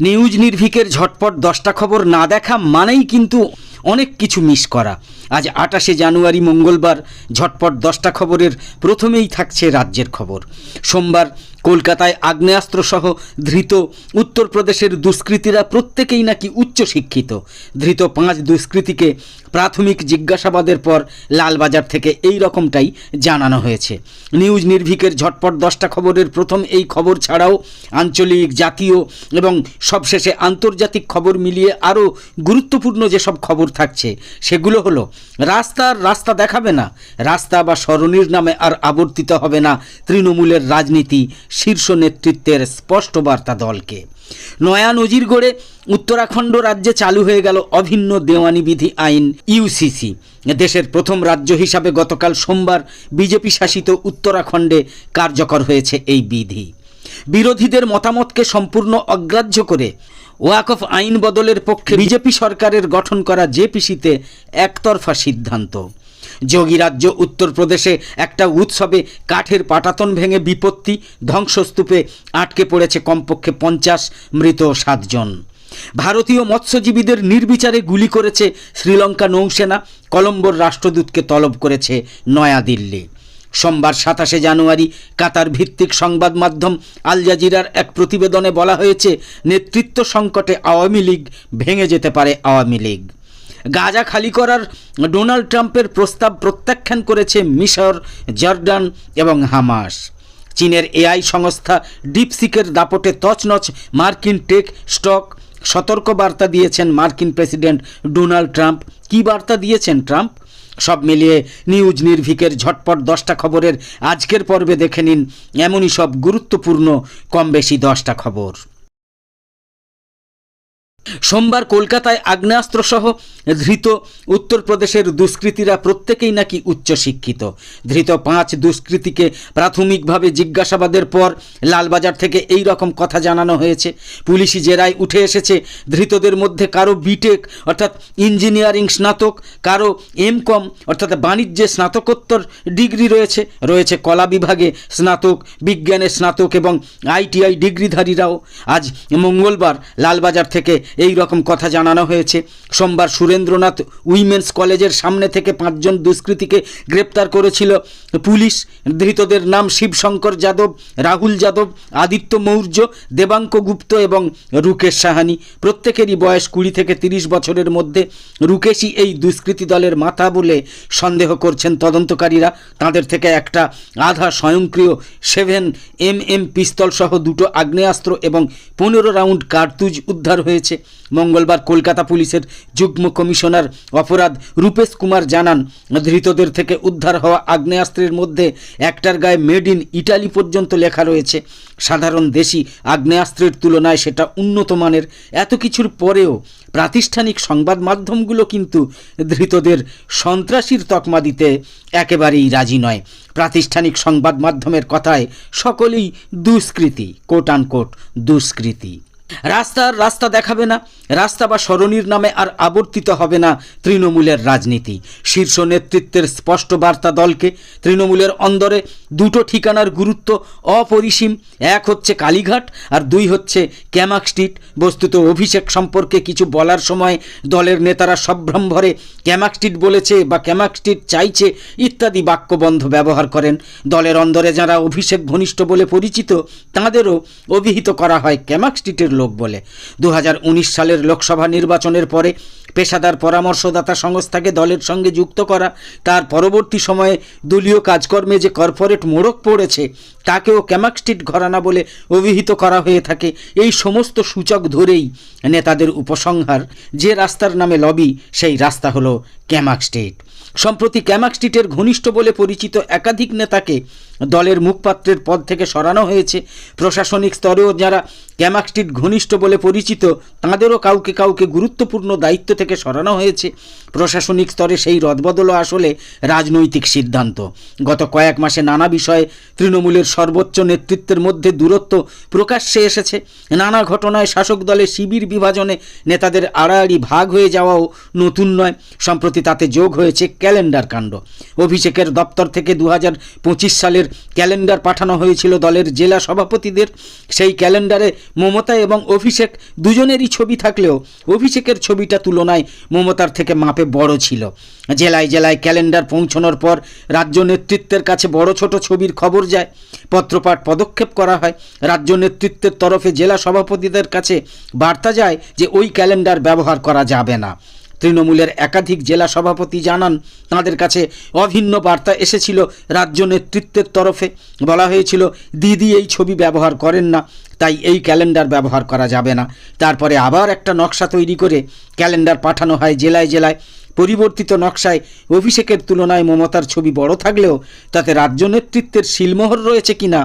News নির্ভিকের ঝটপট দশটা খবর না দেখা মানেই কিন্তু অনেক কিছু মিস করা। আজ আটাশে জানুয়ারি মঙ্গলবার ঝটপট দশটা খবরের প্রথমেই থাকছে রাজ্যের খবর। সোমবার কলকাতায় আগ্নেয়াস্ত্র সহ ধৃত উত্তরপ্রদেশের দুষ্কৃতীরা প্রত্যেকেই নাকি উচ্চশিক্ষিত। ধৃত পাঁচ দুষ্কৃতীকে প্রাথমিক জিজ্ঞাসাবাদের পর লালবাজার থেকে এই রকমটাই জানানো হয়েছে। নিউজ নির্ভিকের ঝটপট দশটা খবরের প্রথম এই খবর ছাড়াও আঞ্চলিক, জাতীয় এবং সবশেষে আন্তর্জাতিক খবর মিলিয়ে আরও গুরুত্বপূর্ণ যেসব খবর থাকছে, সেগুলো হলো রাস্তার রাস্তা দেখাবে না, রাস্তা বা সরণির নামে আর আবর্তিত হবে না তৃণমূলের রাজনীতি শীর্ষ নেতৃত্বের স্পষ্ট বার্তা দলকে। নয়া নজির গড়ে উত্তরাখণ্ড রাজ্যে চালু হয়ে গেল অভিন্ন দেওয়ানি বিধি আইন ইউসিসি দেশের প্রথম রাজ্য হিসাবে গতকাল সোমবার বিজেপি শাসিত উত্তরাখণ্ডে কার্যকর হয়েছে এই বিধি। বিরোধীদের মতামতকে সম্পূর্ণ অগ্রাহ্য করে ওয়াকফ আইন বদলের পক্ষে বিজেপি সরকারের গঠন করা জেপিসিতে একতরফা সিদ্ধান্ত। যোগী রাজ্য উত্তরপ্রদেশে একটা উৎসবে কাঠের পাটাতন ভেঙে বিপত্তি, ধ্বংসস্তূপে আটকে পড়েছে কমপক্ষে পঞ্চাশ মৃত সাতজন। ভারতীয় মৎস্যজীবীদের নির্বিচারে গুলি করেছে শ্রীলঙ্কা নৌসেনা, কলম্বোর রাষ্ট্রদূতকে তলব করেছে নয়াদিল্লি। সোমবার সাতাশে জানুয়ারি কাতার ভিত্তিক সংবাদ মাধ্যম আল জাজিরার এক প্রতিবেদনে বলা হয়েছে, নেতৃত্ব সংকটে আওয়ামী লীগ ভেঙে যেতে পারে আওয়ামী লীগ। গাজা খালি করার ডোনাল্ড ট্রাম্পের প্রস্তাব প্রত্যাখ্যান করেছে মিশর, জর্ডান এবং হামাস। চীনের এআই সংস্থা ডিপসিকের দাপটে তছনছ মার্কিন টেক স্টক। সতর্ক বার্তা দিয়েছেন মার্কিন প্রেসিডেন্ট ডোনাল্ড ট্রাম্প। কী বার্তা দিয়েছেন ট্রাম্প? সব মিলিয়ে নিউজ নির্ভিকের ঝটপট দশটা খবরের আজকের পর্বে দেখে নিন। এমনই সব গুরুত্বপূর্ণ কম বেশি দশটা খবর। সোমবার কলকাতায় আগ্নেয়াস্ত্রসহ ধৃত উত্তরপ্রদেশের দুষ্কৃতীরা প্রত্যেকেই নাকি উচ্চশিক্ষিত। ধৃত পাঁচ দুষ্কৃতীকে প্রাথমিকভাবে জিজ্ঞাসাবাদের পর লালবাজার থেকে এই রকম কথা জানানো হয়েছে। পুলিশি জেরায় উঠে এসেছে, ধৃতদের মধ্যে কারও বিটেক, অর্থাৎ ইঞ্জিনিয়ারিং স্নাতক, কারও এম কম অর্থাৎ বাণিজ্যে স্নাতকোত্তর ডিগ্রি রয়েছে রয়েছে কলা বিভাগে স্নাতক, বিজ্ঞানে স্নাতক এবং আইটিআই ডিগ্রিধারীরাও। আজ মঙ্গলবার লালবাজার থেকে এই রকম কথা জানানো হয়েছে। সোমবার সুরেন্দ্রনাথ উইমেন্স কলেজের সামনে থেকে পাঁচজন দুষ্কৃতীকে গ্রেপ্তার করেছিল। পুলিশ, ধৃতদের নাম শিবশঙ্কর যাদব, রাহুল যাদব, আদিত্য মৌর্য, দেবাঙ্ক গুপ্ত এবং রুকেশ সাহানি। প্রত্যেকেরই বয়স কুড়ি থেকে তিরিশ বছরের মধ্যে। রুকেশই এই দুষ্কৃতী দলের মাথা বলে সন্দেহ করছেন তদন্তকারীরা। তাদের থেকে একটা আধা স্বয়ংক্রিয় সেভেন এম এম পিস্তল সহ দুটো আগ্নেয়াস্ত্র এবং পনেরো রাউন্ড কার্তুজ উদ্ধার হয়েছে। মঙ্গলবার কলকাতা পুলিশের যুগ্ম কমিশনার অপরাধ রূপেশ কুমার জানান, ধৃতদের থেকে উদ্ধার হওয়া আগ্নেয়াস্ত্রের মধ্যে একটার গায়ে মেড ইন ইটালি পর্যন্ত লেখা রয়েছে। সাধারণ দেশি আগ্নেয়াস্ত্রের তুলনায় সেটা উন্নত মানের। এত কিছুর পরেও প্রাতিষ্ঠানিক সংবাদ মাধ্যমগুলো কিন্তু ধৃতদের সন্ত্রাসীর তকমা দিতে একেবারেই রাজি নয়। প্রাতিষ্ঠানিক সংবাদ মাধ্যমের কথায় সকলেই দুষ্কৃতি কোট আনকোট দুষ্কৃতি। রাস্তার রাস্তা দেখাবে না। রাস্তা বা সরণির নামে আর আবর্তিত হবে না তৃণমূলের রাজনীতি। শীর্ষ নেতৃত্বের স্পষ্ট বার্তা দলকে তৃণমূলের অন্দরে দুটো ঠিকানার গুরুত্ব অপরিসীম। এক হচ্ছে কালীঘাট আর দুই হচ্ছে ক্যামাক স্ট্রিট। বস্তুত অভিষেক সম্পর্কে কিছু বলার সময় দলের নেতারা সম্ভ্রমভরে ক্যামাক স্ট্রিট বলেছে বা ক্যামাক স্ট্রিট চাইছে ইত্যাদি বাক্যবন্ধ ব্যবহার করেন। দলের অন্দরে যারা অভিষেক ঘনিষ্ঠ বলে পরিচিত, তাঁদেরও অভিহিত করা হয় ক্যামাক স্ট্রিটের লোক বলে। দু হাজার উনিশ সালের লোকসভা নির্বাচনের পরে পেশাদার পরামর্শদাতা সংস্থাকে দলের সঙ্গে যুক্ত করা, তার পরবর্তী সময়ে দলীয় কাজকর্মে যে কর্পোরেট মোড়ক পড়েছে, তাকেও ক্যামাক স্ট্রিট ঘরানা বলে অভিহিত করা হয়ে থাকে। এই সমস্ত সূচক ধরেই নেতাদের উপসংহার, যে রাস্তার নামে লবি, সেই রাস্তা হলো ক্যামাক স্ট্রিট। সম্প্রতি ক্যামাক স্ট্রিটের ঘনিষ্ঠ বলে পরিচিত একাধিক নেতাকে দলের মুখপাত্রের পদ থেকে সরানো হয়েছে। প্রশাসনিক স্তরেও যারা ক্যামাক স্ট্রিট ঘনিষ্ঠ বলে পরিচিত, তাঁদেরও কাউকে কাউকে গুরুত্বপূর্ণ দায়িত্ব থেকে সরানো হয়েছে। প্রশাসনিক স্তরে সেই রদবদলও আসলে রাজনৈতিক সিদ্ধান্ত। গত কয়েক মাসে নানা বিষয়ে তৃণমূলের সর্বোচ্চ নেতৃত্বের মধ্যে দূরত্ব প্রকাশ্যে এসেছে। নানা ঘটনায় শাসক দলে শিবির বিভাজনে নেতাদের আড়াআড়ি ভাগ হয়ে যাওয়াও নতুন নয়। সম্প্রতি তাতে যোগ হয়েছে ক্যালেন্ডার কাণ্ড। অভিষেকের দপ্তর থেকে দু হাজার পঁচিশ সালের ক্যালেন্ডার পাঠানো হয়েছিল দলের জেলা সভাপতিদের। সেই ক্যালেন্ডারে মমতা এবং অভিষেক দুজনেরই ছবি থাকলেও অভিষেকের ছবিটা তুলনায় মমতার থেকে মাপে বড় ছিল। জেলায় জেলায় ক্যালেন্ডার পৌঁছানোর পর রাজ্য নেতৃত্বের কাছে বড় ছোট ছবির খবর যায়। পত্রপাঠ পদক্ষেপ করা হয়। রাজ্য নেতৃত্বের তরফে জেলা সভাপতিদের কাছে বার্তা যায় যে ওই ক্যালেন্ডার ব্যবহার করা যাবে না। তৃণমূলের একাধিক জেলা সভাপতি জানান, তাঁদের কাছে অভিন্ন বার্তা এসেছিল রাজ্য নেতৃত্বের তরফে। বলা হয়েছিল, দিদি, এই ছবি ব্যবহার করেন না, তাই এই ক্যালেন্ডার ব্যবহার করা যাবে না। তারপরে আবার একটা নকশা তৈরি করে ক্যালেন্ডার পাঠানো হয় জেলায় জেলায়। পরিবর্তিত নকশায় অভিষেকের তুলনায় মমতার ছবি বড় থাকলেও তাতে রাজ্য নেতৃত্বের শিলমোহর রয়েছে কিনা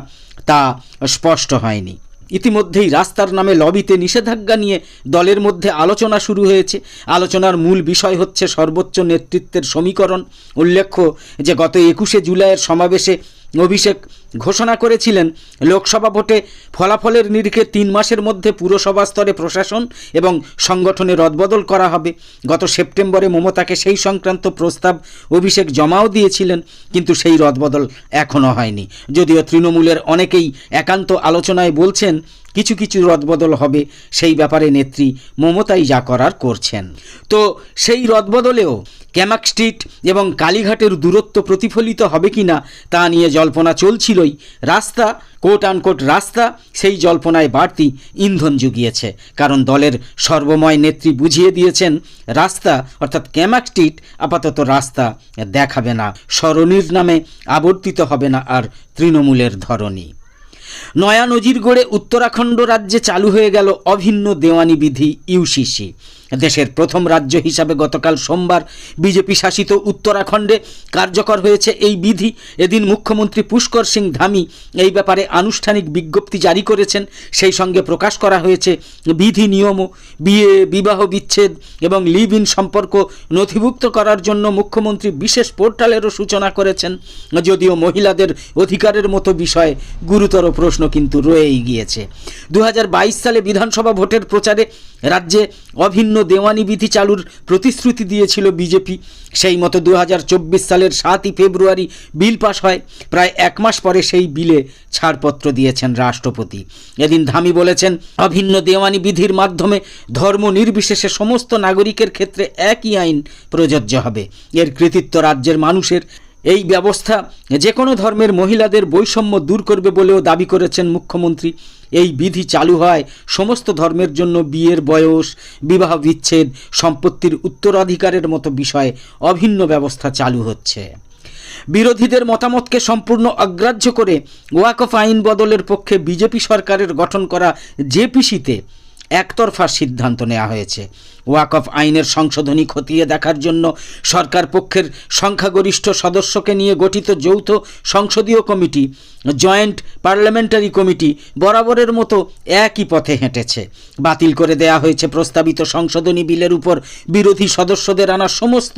তা স্পষ্ট হয়নি। ইতিমধ্যেই রাস্তার নামে লবিতে নিষেধাজ্ঞা নিয়ে দলের মধ্যে আলোচনা শুরু হয়েছে। আলোচনার মূল বিষয় হচ্ছে সর্বোচ্চ নেতৃত্বের সমীকরণ। উল্লেখ্য যে গত একুশে জুলাইয়ের সমাবেশে অভিষেক ঘোষণা করেছিলেন লোকসভা ভোটে ফলাফলের নিরিখে তিন মাসের মধ্যে পুরসভা স্তরে প্রশাসন এবং সংগঠনে রদবদল করা হবে। গত সেপ্টেম্বরে মমতাকে সেই সংক্রান্ত প্রস্তাব অভিষেক জমাও দিয়েছিলেন, কিন্তু সেই রদবদল এখনও হয়নি। যদিও তৃণমূলের অনেকেই একান্ত আলোচনায় বলছেন কিছু কিছু রদবদল হবে, সেই ব্যাপারে নেত্রী মমতাই যা করার করছেন। তো সেই রদবদলেও ক্যামাক স্ট্রিট এবং কালীঘাটের দূরত্ব প্রতিফলিত হবে কি না তা নিয়ে জল্পনা চলছিলই। রাস্তা কোট আনকোট রাস্তা, সেই জল্পনায় বাড়তি ইন্ধন জুগিয়েছে। কারণ দলের সর্বময় নেত্রী বুঝিয়ে দিয়েছেন, রাস্তা অর্থাৎ ক্যামাক স্ট্রিট আপাতত রাস্তা দেখাবে না সরণির নামে আবর্তিত হবে না, আর তৃণমূলের ধরনী নয়া নজির গড়ে উত্তরাখণ্ড রাজ্যে চালু হয়ে গেল অভিন্ন দেওয়ানি বিধি ইউসিসি দেশের প্রথম রাজ্য হিসাবে গতকাল সোমবার বিজেপি শাসিত উত্তরাখণ্ডে কার্যকর হয়েছে এই বিধি। এদিন মুখ্যমন্ত্রী পুষ্কর সিং ধামি এই ব্যাপারে আনুষ্ঠানিক বিজ্ঞপ্তি জারি করেছেন। সেই সঙ্গে প্রকাশ করা হয়েছে বিধি নিয়মও, বিয়ে, বিবাহ বিচ্ছেদ এবং লিভ ইন সম্পর্ক নথিভুক্ত করার জন্য মুখ্যমন্ত্রী বিশেষ পোর্টালেরও সূচনা করেছেন। যদিও মহিলাদের অধিকারের মতো বিষয়ে গুরুতর প্রশ্ন কিন্তু রয়েই গিয়েছে। দু হাজার বাইশ সালে বিধানসভা ভোটের প্রচারে রাজ্যে অভিন্ন দেওয়ানি বিধি চালুর প্রতিশ্রুতি দিয়েছিল বিজেপি। সেই মতো দু সালের সাতই ফেব্রুয়ারি বিল পাশ হয়। প্রায় এক মাস পরে সেই বিলে ছাড়পত্র দিয়েছেন রাষ্ট্রপতি। এদিন ধামি বলেছেন, অভিন্ন দেওয়ানি বিধির মাধ্যমে ধর্ম নির্বিশেষে সমস্ত নাগরিকের ক্ষেত্রে একই আইন প্রযোজ্য হবে। এর কৃতিত্ব রাজ্যের মানুষের। এই ব্যবস্থা যে কোনো ধর্মের মহিলাদের বৈষম্য দূর করবে বলেও দাবি করেছেন মুখ্যমন্ত্রী। এই বিধি চালু হয়। সমস্ত ধর্মের জন্য বিয়ের বয়স, বিবাহ বিচ্ছেদ, সম্পত্তির উত্তরাধিকারের মতো বিষয়ে অভিন্ন ব্যবস্থা চালু হচ্ছে। বিরোধীদের মতামতকে সম্পূর্ণ অগ্রাহ্য করে ওয়াকফ আইন বদলের পক্ষে বিজেপি সরকারের গঠন করা জেপিসিতে একতরফা সিদ্ধান্ত নেওয়া হয়েছে। ওয়াকফ আইনের সংশোধনী খতিয়ে দেখার জন্য সরকার পক্ষের সংখ্যাগরিষ্ঠ সদস্যকে নিয়ে গঠিত যৌথ সংসদীয় কমিটি, জয়েন্ট পার্লামেন্টারি কমিটি বরাবরের মতো একই পথে হেঁটেছে। বাতিল করে দেয়া হয়েছে প্রস্তাবিত সংশোধনী বিলের উপর বিরোধী সদস্যদের আনা সমস্ত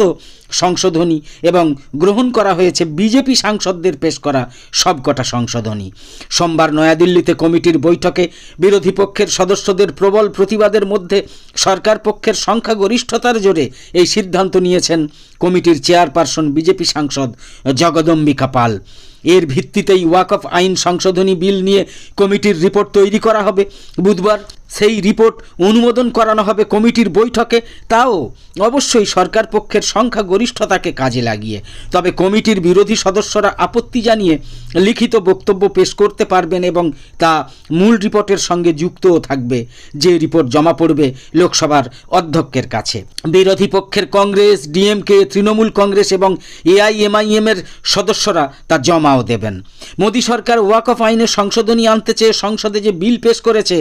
সংশোধনী এবং গ্রহণ করা হয়েছে বিজেপি সাংসদদের পেশ করা সবকটা সংশোধনী। সোমবার নয়াদিল্লিতে কমিটির বৈঠকে বিরোধী পক্ষের সদস্যদের প্রবল প্রতিবাদের মধ্যে সরকার পক্ষের সংখ্যাগরিষ্ঠতার জোরে এই সিদ্ধান্ত নিয়েছেন কমিটির চেয়ারপারসন বিজেপি সাংসদ জগদম্বিকা পাল। এর ভিত্তিতেই ওয়াকফ আইন সংশোধনী বিল নিয়ে কমিটির রিপোর্ট তৈরি করা হবে। বুধবার সেই রিপোর্ট অনুমোদন করানো হবে কমিটির বৈঠকে, তাও অবশ্যই সরকার পক্ষের সংখ্যাগরিষ্ঠতাকে কাজে লাগিয়ে। তবে কমিটির বিরোধী সদস্যরা আপত্তি জানিয়ে লিখিত বক্তব্য পেশ করতে পারবেন এবং তা মূল রিপোর্টের সঙ্গে যুক্তও থাকবে, যে রিপোর্ট জমা পড়বে লোকসভার অধ্যক্ষের কাছে। বিরোধী পক্ষের কংগ্রেস, ডিএমকে, তৃণমূল কংগ্রেস এবং এআইএমআইএম এর সদস্যরা তা জমাও দেবেন। মোদী সরকার ওয়াকফ আইনে সংশোধনী আনতে চেয়ে সংসদে যে বিল পেশ করেছে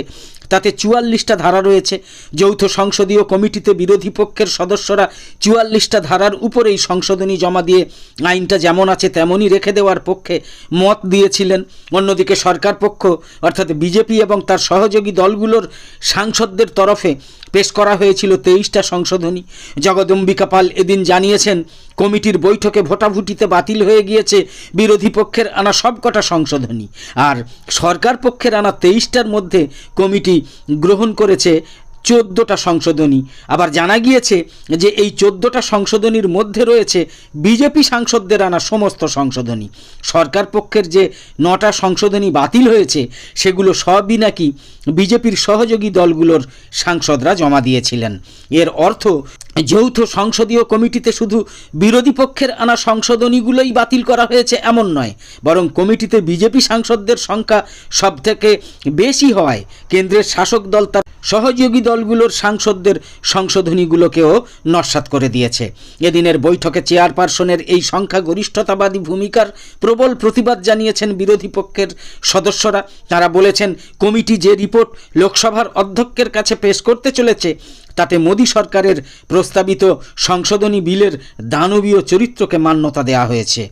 তাতে চুয়াল্লিশটা ধারা রয়েছে। যৌথ সংসদীয় কমিটিতে বিরোধী পক্ষের সদস্যরা চুয়াল্লিশটা ধারার উপরেই সংশোধনী জমা দিয়ে আইনটা যেমন আছে তেমনই রেখে দেওয়ার পক্ষে মত দিয়েছিলেন। অন্যদিকে সরকার পক্ষ, অর্থাৎ বিজেপি এবং তার সহযোগী দলগুলোর সাংসদদের তরফে পেশ করা হয়েছিল তেইশটা সংশোধনী। জগদম্বিকা পাল এদিন জানিয়েছেন, কমিটির বৈঠকে ভোটাভুটিতে বাতিল হয়ে গিয়েছে বিরোধী পক্ষের আনা সবকটা সংশোধনী। আর সরকার পক্ষের আনা তেইশটার মধ্যে কমিটি গ্রহণ করেছে চোদ্দোটা সংশোধনী। আবার জানা গিয়েছে যে এই চোদ্দোটা সংশোধনীর মধ্যে রয়েছে বিজেপি সাংসদদের আনা সমস্ত সংশোধনী। সরকার পক্ষের যে নটা সংশোধনী বাতিল হয়েছে, সেগুলো সবই নাকি বিজেপির সহযোগী দলগুলোর সাংসদরা জমা দিয়েছিলেন। এর অর্থ, যৌথ সংসদীয় কমিটিতে শুধু বিরোধী পক্ষের আনা সংশোধনীগুলোই বাতিল করা হয়েছে এমন নয়, বরং কমিটিতে বিজেপি সাংসদদের সংখ্যা সবথেকে বেশি হওয়ায় কেন্দ্রের শাসক দল তার সহযোগী দলগুলোর সাংসদদের সংশোধনীগুলোকেও নস্বাত করে দিয়েছে। এদিনের বৈঠকে চেয়ারপারসনের এই সংখ্যাগরিষ্ঠতাবাদী ভূমিকার প্রবল প্রতিবাদ জানিয়েছেন বিরোধী পক্ষের সদস্যরা। তারা বলেছেন, কমিটি যে রিপোর্ট লোকসভার অধ্যক্ষের কাছে পেশ করতে চলেছে, তাতে মোদী সরকারের প্রস্তাবিত সংশোধনী বিলের দানবীয় চরিত্রকে মান্যতা দেওয়া হয়েছে।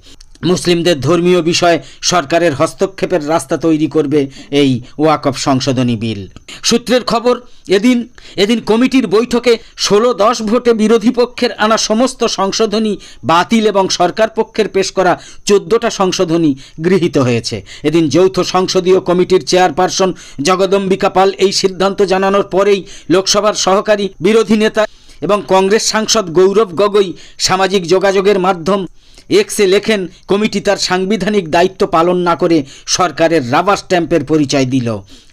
মুসলিমদের ধর্মীয় বিষয়ে সরকারের হস্তক্ষেপের রাস্তা তৈরি করবে এই ওয়াকফ সংশোধনী বিল। সূত্রের খবর, এদিন এদিন কমিটির বৈঠকে ষোলো দশ ভোটে বিরোধী পক্ষের আনা সমস্ত সংশোধনী বাতিল এবং সরকার পক্ষের পেশ করা চোদ্দোটা সংশোধনী গৃহীত হয়েছে। এদিন যৌথ সংসদীয় কমিটির চেয়ারপারসন জগদম্বিকা পাল এই সিদ্ধান্ত জানানোর পরেই লোকসভার সহকারী বিরোধী নেতা এবং কংগ্রেস সাংসদ গৌরব গগৈ সামাজিক যোগাযোগের মাধ্যম এক্সে লেখেন কমিটি তার সাংবিধানিক দায়িত্ব পালন না করে সরকারের রাবার স্ট্যাম্পের পরিচয় দিল।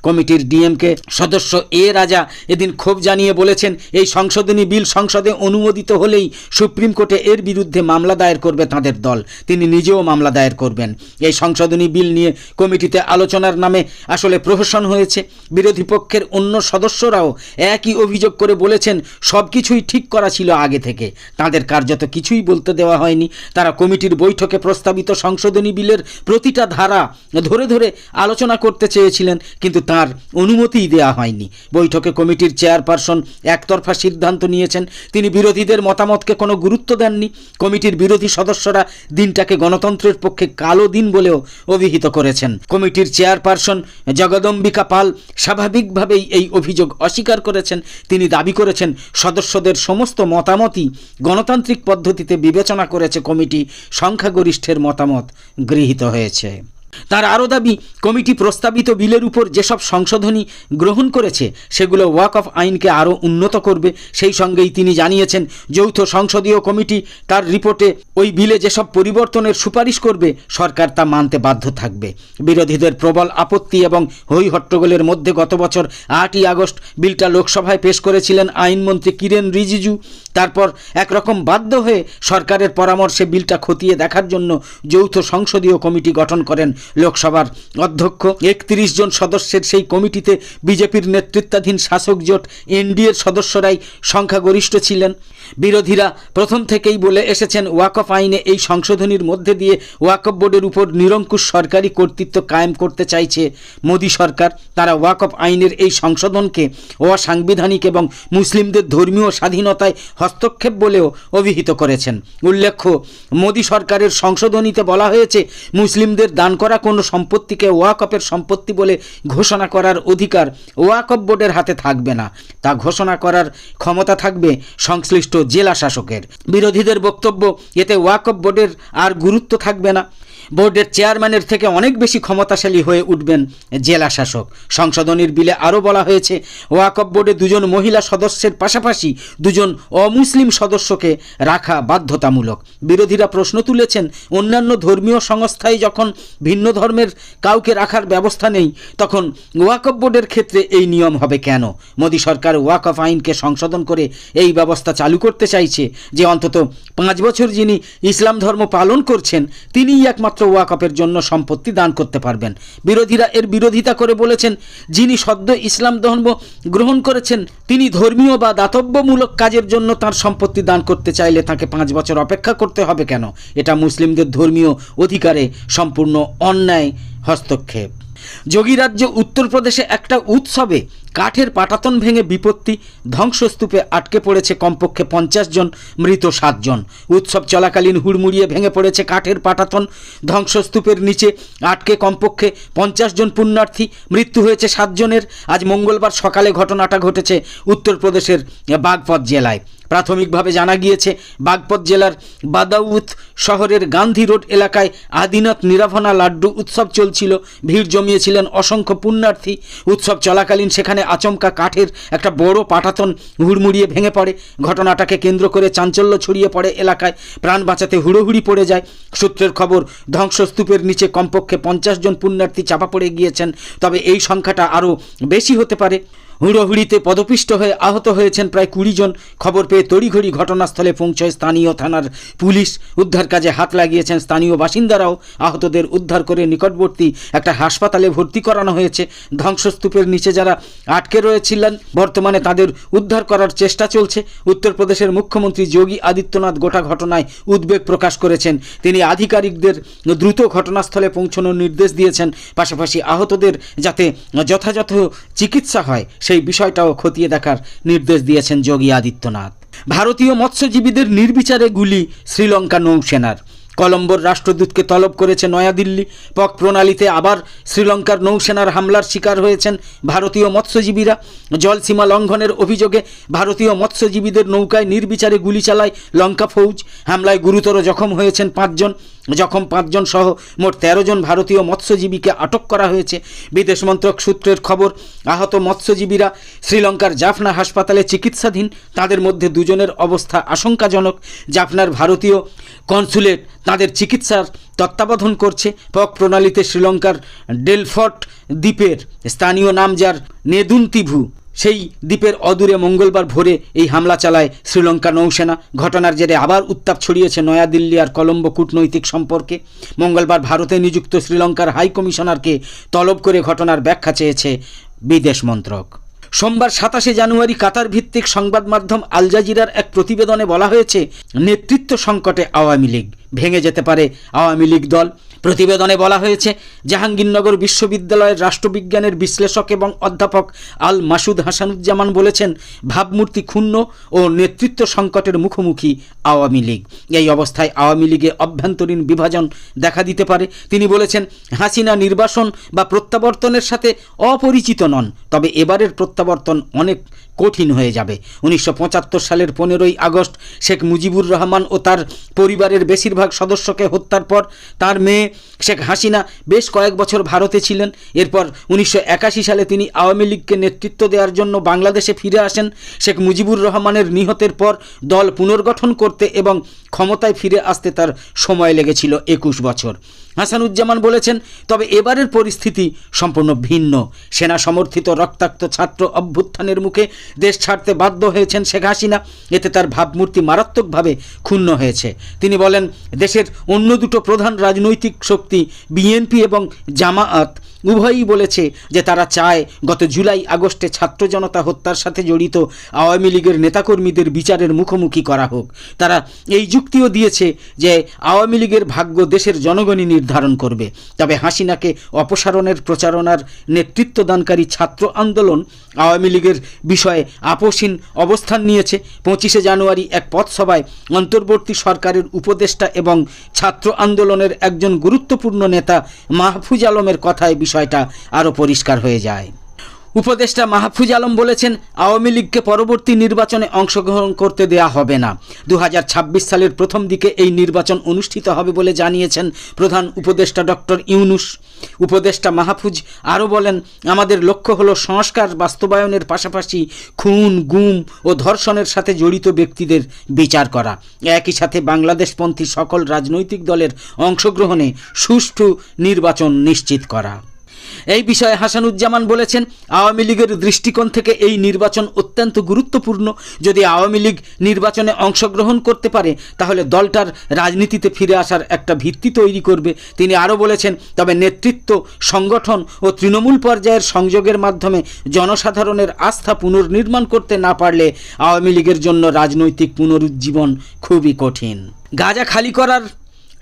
কমিটির ডিএমকে সদস্য এ রাজা এদিন ক্ষোভ জানিয়ে বলেছেন, এই সংশোধনী বিল সংসদে অনুমোদিত হলেই সুপ্রিম কোর্টে এর বিরুদ্ধে মামলা দায়ের করবে তাদের দল। তিনি নিজেও মামলা দায়ের করবেন। এই সংশোধনী বিল নিয়ে কমিটিতে আলোচনার নামে আসলে প্রহসন হয়েছে। বিরোধী পক্ষের অন্য সদস্যরাও একই অভিযোগ করে বলেছেন সব কিছুই ঠিক করা ছিল আগে থেকে। তাদের কার্যত কিছুই বলতে দেওয়া হয়নি। তারা কমিটির বৈঠকে প্রস্তাবিত সংশোধনী বিলের প্রতিটা ধারা ধরে ধরে আলোচনা করতে চেয়েছিলেন, কিন্তু তার অনুমতিই দেওয়া হয়নি। বৈঠকে কমিটির চেয়ারপারসন একতরফা সিদ্ধান্ত নিয়েছেন। তিনি বিরোধীদের মতামতকে কোনো গুরুত্ব দেননি। কমিটির বিরোধী সদস্যরা দিনটাকে গণতন্ত্রের পক্ষে কালো দিন বলেও অভিহিত করেছেন। কমিটির চেয়ারপারসন জগদম্বিকা পাল স্বাভাবিকভাবেই এই অভিযোগ অস্বীকার করেছেন। তিনি দাবি করেছেন, সদস্যদের সমস্ত মতামতই গণতান্ত্রিক পদ্ধতিতে বিবেচনা করেছে কমিটি। সংখ্যাগরিষ্ঠের মতামত গৃহীত হয়েছে। তার আরও দাবি, কমিটি প্রস্তাবিত বিলের উপর যেসব সংশোধনী গ্রহণ করেছে, সেগুলো ওয়াক অফ আইনকে আরও উন্নত করবে। সেই সঙ্গেই তিনি জানিয়েছেন, যৌথ সংসদীয় কমিটি তার রিপোর্টে ওই বিলে যেসব পরিবর্তনের সুপারিশ করবে, সরকার তা মানতে বাধ্য থাকবে। বিরোধীদের প্রবল আপত্তি এবং হই হট্টগোলের মধ্যে গত বছর আটই আগস্ট বিলটা লোকসভায় পেশ করেছিলেন আইনমন্ত্রী কিরেন রিজিজু। তারপর একরকম বাধ্য হয়ে সরকারের পরামর্শে বিলটা খতিয়ে দেখার জন্য যৌথ সংসদীয় কমিটি গঠন করেন লোকসভার অধ্যক্ষ। একত্রিশ জন সদস্যের সেই কমিটিতে বিজেপির নেতৃত্বাধীন শাসক জোট এনডিএর সদস্যরাই সংখ্যাগরিষ্ঠ ছিলেন। বিরোধীরা প্রথম থেকেই বলে এসেছেন, ওয়াকফ আইনে এই সংশোধনীর মধ্যে দিয়ে ওয়াকফ বোর্ডের উপর নিরঙ্কুশ সরকারি কর্তৃত্ব কায়েম করতে চাইছে মোদী সরকার। তারা ওয়াকফ আইনের এই সংশোধনকে অসাংবিধানিক এবং মুসলিমদের ধর্মীয় স্বাধীনতায় হস্তক্ষেপ বলেও অভিহিত করেছেন। উল্লেখ্য, মোদী সরকারের সংশোধনীতে বলা হয়েছে, মুসলিমদের দান করা কোনো সম্পত্তিকে ওয়াকফের সম্পত্তি বলে ঘোষণা করার অধিকার ওয়াকফ বোর্ডের হাতে থাকবে না। তা ঘোষণা করার ক্ষমতা থাকবে সংশ্লিষ্ট জেলা শাসকের বিরোধীদের বক্তব্য এতে ওয়াকফ বোর্ডের আর গুরুত্ব থাকবে না। বোর্ডের চেয়ারম্যানের থেকে অনেক বেশি ক্ষমতাশালী হয়ে উঠবেন জেলা শাসক। সংশোধনীর বিলে আরও বলা হয়েছে, ওয়াকফ বোর্ডে দুজন মহিলা সদস্যের পাশাপাশি দুজন অমুসলিম সদস্যকে রাখা বাধ্যতামূলক। বিরোধীরা প্রশ্ন তুলেছেন, অন্যান্য ধর্মীয় সংস্থায় যখন ভিন্ন ধর্মের কাউকে রাখার ব্যবস্থা নেই, তখন ওয়াকফ বোর্ডের ক্ষেত্রে এই নিয়ম হবে কেন? মোদী সরকার ওয়াকফ আইনকে সংশোধন করে এই ব্যবস্থা চালু করতে চাইছে যে অন্তত পাঁচ বছর যিনি ইসলাম ধর্ম পালন করছেন, তিনিই একমাত্র ওয়াকফের জন্য সম্পত্তি দান করতে পারবেন। বিরোধীরা এর বিরোধিতা করে বলেছেন, যিনি সদ্য ইসলাম ধর্ম গ্রহণ করেছেন, তিনি ধর্মীয় বা দাতব্যমূলক কাজের জন্য তার সম্পত্তি দান করতে চাইলে তাকে পাঁচ বছর অপেক্ষা করতে হবে কেন? এটা মুসলিমদের ধর্মীয় অধিকারে সম্পূর্ণ অন্যায় হস্তক্ষেপ। যোগীরাজ্য উত্তরপ্রদেশে একটা উৎসবে কাঠের পাটাতন ভেঙে বিপত্তি, ধ্বংসস্তূপে আটকে পড়েছে কমপক্ষে পঞ্চাশ জন, মৃত সাতজন উৎসব চলাকালীন হুড়মুড়িয়ে ভেঙে পড়েছে কাঠের পাটাতন, ধ্বংসস্তূপের নিচে আটকে কমপক্ষে পঞ্চাশ জন পুণ্যার্থী, মৃত্যু হয়েছে সাতজনের আজ মঙ্গলবার সকালে ঘটনাটা ঘটেছে উত্তরপ্রদেশের বাগপথ জেলায়। প্রাথমিকভাবে জানা গিয়েছে বাগপত জেলার বাদাউথ শহরের গান্ধী রোড এলাকায় আদিনাথ নিরাভনা লাড্ডু উৎসব চলছিল। ভিড় জমিয়েছিলেন অসংখ্য পুণ্যার্থী। উৎসব চলাকালীন সেখানে আচমকা কাঠের একটা বড় পাটাতন হুড়মুড়িয়ে ভেঙে পড়ে। ঘটনাটাকে কেন্দ্র করে চাঞ্চল্য ছড়িয়ে পড়ে এলাকায়। প্রাণ বাঁচাতে হুড়োহুড়ি পড়ে যায়। সূত্রের খবর, ধ্বংসস্তূপের নিচে কমপক্ষে পঞ্চাশ জন পুণ্যার্থী চাপা পড়ে গিয়েছেন। তবে এই সংখ্যাটা আরও বেশি হতে পারে। হুড়োহুড়িতে পদপিষ্ট হয়ে আহত হয়েছেন প্রায় কুড়ি জন। খবর পেয়ে তড়িঘড়ি ঘটনাস্থলে পৌঁছয় স্থানীয় থানার পুলিশ। উদ্ধার কাজে হাত লাগিয়েছেন স্থানীয় বাসিন্দারাও। আহতদের উদ্ধার করে নিকটবর্তী একটা হাসপাতালে ভর্তি করানো হয়েছে। ধ্বংসস্তূপের নিচে যারা আটকে রয়েছিলেন, বর্তমানে তাদের উদ্ধার করার চেষ্টা চলছে। উত্তরপ্রদেশের মুখ্যমন্ত্রী যোগী আদিত্যনাথ গোটা ঘটনায় উদ্বেগ প্রকাশ করেছেন। তিনি আধিকারিকদের দ্রুত ঘটনাস্থলে পৌঁছানোর নির্দেশ দিয়েছেন। পাশাপাশি আহতদের যাতে যথাযথ চিকিৎসা হয় সেই বিষয়টাও খতিয়ে দেখার নির্দেশ দিয়েছেন যোগী আদিত্যনাথ। ভারতীয় মৎস্যজীবীদের নির্বিচারে গুলি শ্রীলঙ্কা নৌসেনার। কলম্বোর রাষ্ট্রদূতকে তলব করেছে নয়াদিল্লি। পক প্রণালীতে আবার শ্রীলঙ্কার নৌসেনার হামলার শিকার হয়েছেন ভারতীয় মৎস্যজীবীরা। জলসীমা লঙ্ঘনের অভিযোগে ভারতীয় মৎস্যজীবীদের নৌকায় নির্বিচারে গুলি চালায় লঙ্কা ফৌজ। হামলায় গুরুতর জখম হয়েছেন পাঁচজন। জখম পাঁচজন সহ মোট তেরো জন ভারতীয় মৎস্যজীবীকে আটক করা হয়েছে, বিদেশ মন্ত্রক সূত্রের খবর, আহত মৎস্যজীবীরা শ্রীলঙ্কার জাফনা হাসপাতালে চিকিৎসাধীন। তাদের মধ্যে দুজনের অবস্থা আশঙ্কাজনক। জাফনার ভারতীয় কনসুলেট তাদের চিকিৎসার তত্ত্বাবধান করছে। পক প্রণালীতে শ্রীলঙ্কার ডেলফট দ্বীপের স্থানীয় নাম যার, নেদুন্তিভু। সেই দ্বীপের অদূরে মঙ্গলবার ভোরে এই হামলা চালায় শ্রীলঙ্কা নৌসেনা। ঘটনার জেরে আবার উত্তাপ ছড়িয়েছে নয়াদিল্লি আর কলম্বো কূটনৈতিক সম্পর্কে। মঙ্গলবার ভারতে নিযুক্ত শ্রীলঙ্কার হাই কমিশনারকে তলব করে ঘটনার ব্যাখ্যা চেয়েছে বিদেশ মন্ত্রক। সোমবার সাতাশে জানুয়ারি কাতার ভিত্তিক সংবাদ মাধ্যম আল জাজিরার এক প্রতিবেদনে বলা হয়েছে, নেতৃত্ব সংকটে আওয়ামী লীগ। ভেঙে যেতে পারে আওয়ামী লীগ দল। প্রতিবেদনে বলা হয়েছে, জাহাঙ্গীরনগর বিশ্ববিদ্যালয়ের রাষ্ট্রবিজ্ঞানের বিশ্লেষক এবং অধ্যাপক আল মাসুদ হাসানুজ্জামান বলেছেন, ভাবমূর্তি ক্ষুণ্ণ ও নেতৃত্ব সংকটের মুখোমুখি আওয়ামী লীগ। এই অবস্থায় আওয়ামী লীগে অভ্যন্তরীণ বিভাজন দেখা দিতে পারে। তিনি বলেছেন, হাসিনা নির্বাসন বা প্রত্যাবর্তনের সাথে অপরিচিত নন, তবে এবারের প্রত্যাবর্তন অনেক কঠিন হয়ে যাবে। উনিশশো পঁচাত্তর সালের পনেরোই আগস্ট শেখ মুজিবুর রহমান ও তার পরিবারের বেশিরভাগ সদস্যকে হত্যার পর তার মেয়ে শেখ হাসিনা বেশ কয়েক বছর ভারতে ছিলেন। এরপর উনিশশো একাশি সালে তিনি আওয়ামী লীগকে নেতৃত্ব দেওয়ার জন্য বাংলাদেশে ফিরে আসেন। শেখ মুজিবুর রহমানের নিহতের পর দল পুনর্গঠন করতে এবং ক্ষমতায় ফিরে আসতে তার সময় লেগেছিল একুশ বছর। হাসানুজ্জামান বলেছেন, তবে এবারের পরিস্থিতি সম্পূর্ণ ভিন্ন। সেনা সমর্থিত রক্তাক্ত ছাত্র অভ্যুত্থানের মুখে দেশ ছাড়তে বাধ্য হয়েছেন শেখ হাসিনা। এতে তার ভাবমূর্তি মারাত্মকভাবে ক্ষুণ্ণ হয়েছে। তিনি বলেন, দেশের অন্য দুটো প্রধান রাজনৈতিক শক্তি, বিএনপি এবং জামায়াত উভয়ই বলেছে যে তারা চায় গত জুলাই, আগস্টে ছাত্র জনতা হত্যার সাথে জড়িত আওয়ামী লীগের নেতাকর্মীদের বিচারের মুখোমুখি করা হোক। তারা এই যুক্তিও দিয়েছে যে আওয়ামী লীগের ভাগ্য দেশের জনগণই নির্ধারণ করবে। তবে হাসিনাকে অপসারণের প্রচারণার নেতৃত্বদানকারী ছাত্র আন্দোলন আওয়ামী লীগের বিষয়ে আপোষহীন অবস্থান নিয়েছে। পঁচিশে জানুয়ারি এক পথসভায় অন্তর্বর্তী সরকারের উপদেষ্টা এবং ছাত্র আন্দোলনের একজন গুরুত্বপূর্ণ নেতা মাহফুজ আলমের কথায় বিষয়টা আরও পরিষ্কার হয়ে যায়। উপদেষ্টা মাহফুজ আলম বলেছেন, আওয়ামী লীগকে পরবর্তী নির্বাচনে অংশগ্রহণ করতে দেয়া হবে না। দু হাজার ছাব্বিশ সালের প্রথম দিকে এই নির্বাচন অনুষ্ঠিত হবে বলে জানিয়েছেন প্রধান উপদেষ্টা ডক্টর ইউনুস। উপদেষ্টা মাহফুজ আরও বলেন, আমাদের লক্ষ্য হলো সংস্কার, বাস্তবায়নের পাশাপাশি খুন, গুম ও ধর্ষণের সাথে জড়িত ব্যক্তিদের বিচার করা। একই সাথে বাংলাদেশপন্থী সকল রাজনৈতিক দলের অংশগ্রহণে সুষ্ঠু নির্বাচন নিশ্চিত করা। এই বিষয়ে হাসানুজ্জামান বলেছেন, আওয়ামী লীগের দৃষ্টিকোণ থেকে এই নির্বাচন অত্যন্ত গুরুত্বপূর্ণ। যদি আওয়ামী লীগ নির্বাচনে অংশগ্রহণ করতে পারে, তাহলে দলটার রাজনীতিতে ফিরে আসার একটা ভিত্তি তৈরি করবে। তিনি আরও বলেছেন, তবে নেতৃত্ব, সংগঠন ও তৃণমূল পর্যায়ের সংযোগের মাধ্যমে জনসাধারণের আস্থা পুনর্নির্মাণ করতে না পারলে আওয়ামী লীগের জন্য রাজনৈতিক পুনরুজ্জীবন খুবই কঠিন। গাজা খালি করার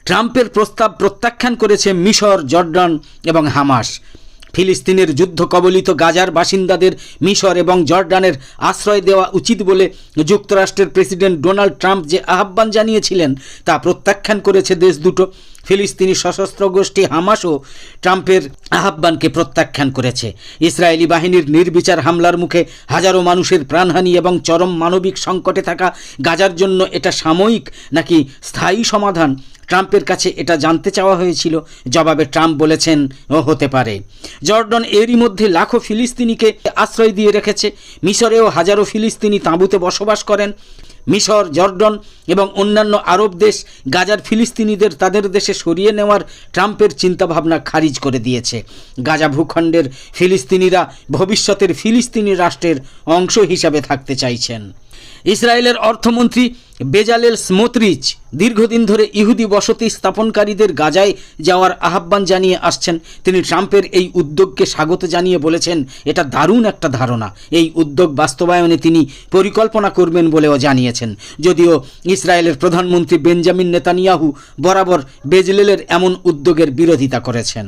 ট্রাম্পের প্রস্তাব প্রত্যাখ্যান করেছে মিশর, জর্ডান এবং হামাস। ফিলিস্তিনের যুদ্ধ কবলিত গাজার বাসিন্দাদের মিশর এবং জর্ডানের আশ্রয় দেওয়া উচিত বলে যুক্তরাষ্ট্রের প্রেসিডেন্ট ডোনাল্ড ট্রাম্প যে আহ্বান জানিয়েছিলেন, তা প্রত্যাখ্যান করেছে দেশ দুটো। ফিলিস্তিনি সশস্ত্র গোষ্ঠী হামাসও ট্রাম্পের আহ্বানকে প্রত্যাখ্যান করেছে। ইসরায়েলি বাহিনীর নির্বিচার হামলার মুখে হাজারো মানুষের প্রাণহানি এবং চরম মানবিক সংকটে থাকা গাজার জন্য এটা সাময়িক নাকি স্থায়ী সমাধান? ট্রাম্পের কাছে এটা জানতে চাওয়া হয়েছিল। জবাবে ট্রাম্প বলেছেন, ও হতে পারে। জর্ডন এরই মধ্যে লাখো ফিলিস্তিনিকে আশ্রয় দিয়ে রেখেছে। মিশরেও হাজারো ফিলিস্তিনি তাঁবুতে বসবাস করেন। মিশর, জর্ডন এবং অন্যান্য আরব দেশ গাজার ফিলিস্তিনিদের তাদের দেশে সরিয়ে নেওয়ার ট্রাম্পের চিন্তাভাবনা খারিজ করে দিয়েছে। গাজা ভূখণ্ডের ফিলিস্তিনিরা ভবিষ্যতের ফিলিস্তিনি রাষ্ট্রের অংশ হিসাবে থাকতে চাইছেন। ইসরায়েলের অর্থমন্ত্রী বেজালেল স্মোত্রিচ দীর্ঘদিন ধরে ইহুদি বসতি স্থাপনকারীদের গাজায় যাওয়ার আহ্বান জানিয়ে আসছেন। তিনি ট্রাম্পের এই উদ্যোগকে স্বাগত জানিয়ে বলেছেন, এটা দারুণ একটা ধারণা। এই উদ্যোগ বাস্তবায়নে তিনি পরিকল্পনা করবেন বলেও জানিয়েছেন। যদিও ইসরায়েলের প্রধানমন্ত্রী বেঞ্জামিন নেতানিয়াহু বরাবর বেজলেলের এমন উদ্যোগের বিরোধিতা করেছেন।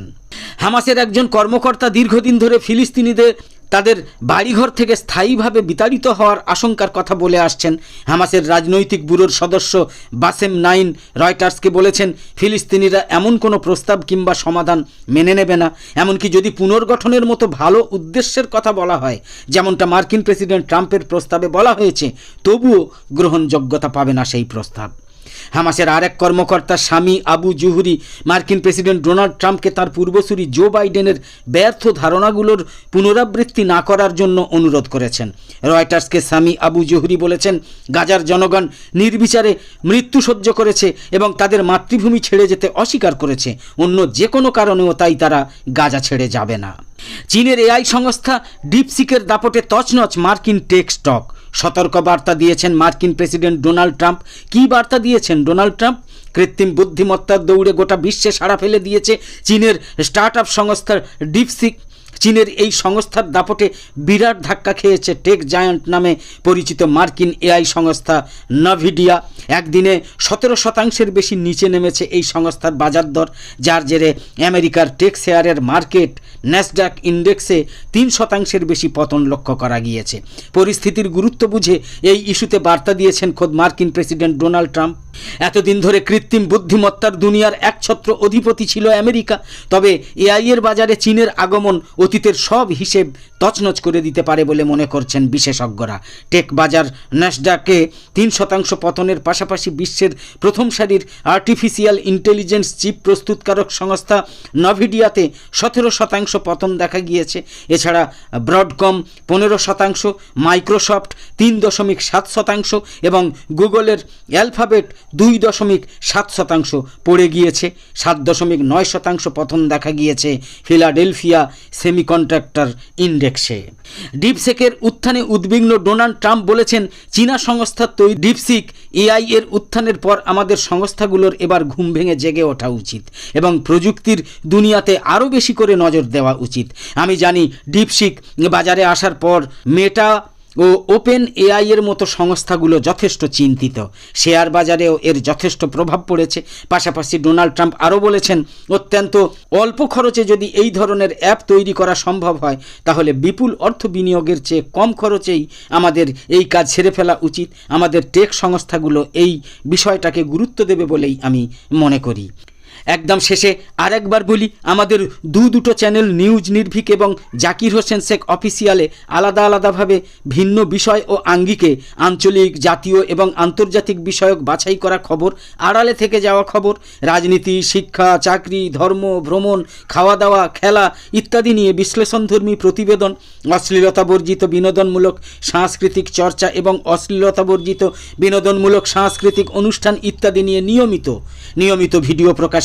হামাসের একজন কর্মকর্তা দীর্ঘদিন ধরে ফিলিস্তিনিদের তাদের বাড়িঘর থেকে স্থায়ীভাবে বিতাড়িত হওয়ার আশঙ্কার কথা বলে আসছেন হামাসের রাজনৈতিক ব্যুরোর সদস্য বাসেম নাইন। রয়টার্সকে বলেছেন, ফিলিস্তিনিরা এমন কোনো প্রস্তাব কিংবা সমাধান মেনে নেবে না। এমনকি যদি পুনর্গঠনের মতো ভালো উদ্দেশ্যের কথা বলা হয়, যেমনটা মার্কিন প্রেসিডেন্ট ট্রাম্পের প্রস্তাবে বলা হয়েছে, তবুও গ্রহণযোগ্যতা পাবে না সেই প্রস্তাব। হামাসের আরেক কর্মকর্তা স্বামী আবু জুহুরি, মার্কিন প্রেসিডেন্ট ডোনাল্ড ট্রাম্পকে তার পূর্বসূরি জো বাইডেনের ব্যর্থ ধারণাগুলোর পুনরাবৃত্তি না করার জন্য অনুরোধ করেছেন। রয়টার্সকে স্বামী আবু জুহুরি বলেছেন, গাজার জনগণ নির্বিচারে মৃত্যু সহ্য করেছে এবং তাদের মাতৃভূমি ছেড়ে যেতে অস্বীকার করেছে। অন্য যে কোনো কারণেও তাই তারা গাজা ছেড়ে যাবে না। চীনের এআই সংস্থা ডিপসিকের দাপটে তছনছ মার্কিন টেক স্টক। সতর্ক বার্তা দিয়েছেন মার্কিন প্রেসিডেন্ট ডোনাল্ড ট্রাম্প। কি বার্তা দিয়েছেন ডোনাল্ড ট্রাম্প? কৃত্রিম বুদ্ধিমত্তার দৌড়ে গোটা বিশ্বে সাড়া ফেলে দিয়েছে চীনের স্টার্ট আপ সংস্থার ডিপসিক চীনের এই সংস্থার দাপটে বিরাট ধাক্কা খেয়েছে টেক জায়ান্ট নামে পরিচিত মার্কিন এআই সংস্থা নভিডিয়া। একদিনে সতেরো শতাংশের বেশি নিচে নেমেছে এই সংস্থার বাজার দর, যার জেরে আমেরিকার টেক শেয়ারের মার্কেট ন্যাসডাক ইন্ডেক্সে তিন শতাংশের বেশি পতন লক্ষ্য করা গিয়েছে। পরিস্থিতির গুরুত্ব বুঝে এই ইস্যুতে বার্তা দিয়েছেন খোদ মার্কিন প্রেসিডেন্ট ডোনাল্ড ট্রাম্প। এতদিন ধরে কৃত্রিম বুদ্ধিমত্তার দুনিয়ার একছত্র অধিপতি ছিল আমেরিকা, তবে এআই এর বাজারে চীনের আগমন অতীতের সব হিসেব তছনছ করে দিতে পারে বলে মনে করছেন বিশেষজ্ঞরা। টেক বাজার ন্যাসডাকে তিন শতাংশ পতনের পাশাপাশি বিশ্বের প্রথম সারির আর্টিফিশিয়াল ইন্টেলিজেন্স চিপ প্রস্তুতকারক সংস্থা নভিডিয়াতে সতেরো শতাংশ পতন দেখা গিয়েছে। এছাড়া ব্রডকম পনেরো শতাংশ, মাইক্রোসফট তিন দশমিক সাত শতাংশ এবং গুগলের অ্যালফাবেট দুই দশমিক সাত শতাংশ পড়ে গিয়েছে। সাত দশমিক নয় শতাংশ পতন দেখা গিয়েছে। ফিলাডেলফিয়া সেমিকন্ডাক্টর ইন্ডেক্সে ডিপসেকের উত্থানে উদ্বিগ্ন ডোনাল্ড ট্রাম্প বলেছেন, চীনা সংস্থা তৈরি ডিপসিক এআই এর উত্থানের পর আমাদের সংস্থাগুলোর এবার ঘুম ভেঙে জেগে ওঠা উচিত এবং প্রযুক্তির দুনিয়াতে আরও বেশি করে নজর দেওয়া উচিত। আমি জানি ডিপসিক বাজারে আসার পর মেটা ও ওপেন এআই এর মতো সংস্থাগুলো যথেষ্ট চিন্তিত। শেয়ার বাজারেও এর যথেষ্ট প্রভাব পড়েছে। পাশাপাশি ডোনাল্ড ট্রাম্প আরও বলেছেন, অত্যন্ত অল্প খরচে যদি এই ধরনের অ্যাপ তৈরি করা সম্ভব হয়, তাহলে বিপুল অর্থ বিনিয়োগের চেয়ে কম খরচেই আমাদের এই কাজ সেরে ফেলা উচিত। আমাদের টেক সংস্থাগুলো এই বিষয়টাকে গুরুত্ব দেবে বলেই আমি মনে করি। একদম শেষে আরেকবার বলি, আমাদের দু দুটো চ্যানেল নিউজ, নির্ভীক এবং জাকির হোসেন শেখ অফিসিয়ালে আলাদা আলাদাভাবে ভিন্ন বিষয় ও আঙ্গিকে আঞ্চলিক, জাতীয় এবং আন্তর্জাতিক বিষয়ক বাছাই করা খবর, আড়ালে থেকে যাওয়া খবর, রাজনীতি, শিক্ষা, চাকরি, ধর্ম, ভ্রমণ খাওয়া দাওয়া খেলা ইত্যাদি নিয়ে বিশ্লেষণধর্মী প্রতিবেদন অশ্লীলতা বর্জিত বিনোদনমূলক সাংস্কৃতিক চর্চা এবং অশ্লীলতা বর্জিত বিনোদনমূলক সাংস্কৃতিক অনুষ্ঠান ইত্যাদি নিয়ে নিয়মিত নিয়মিত ভিডিও প্রকাশ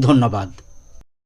ধন্যবাদ।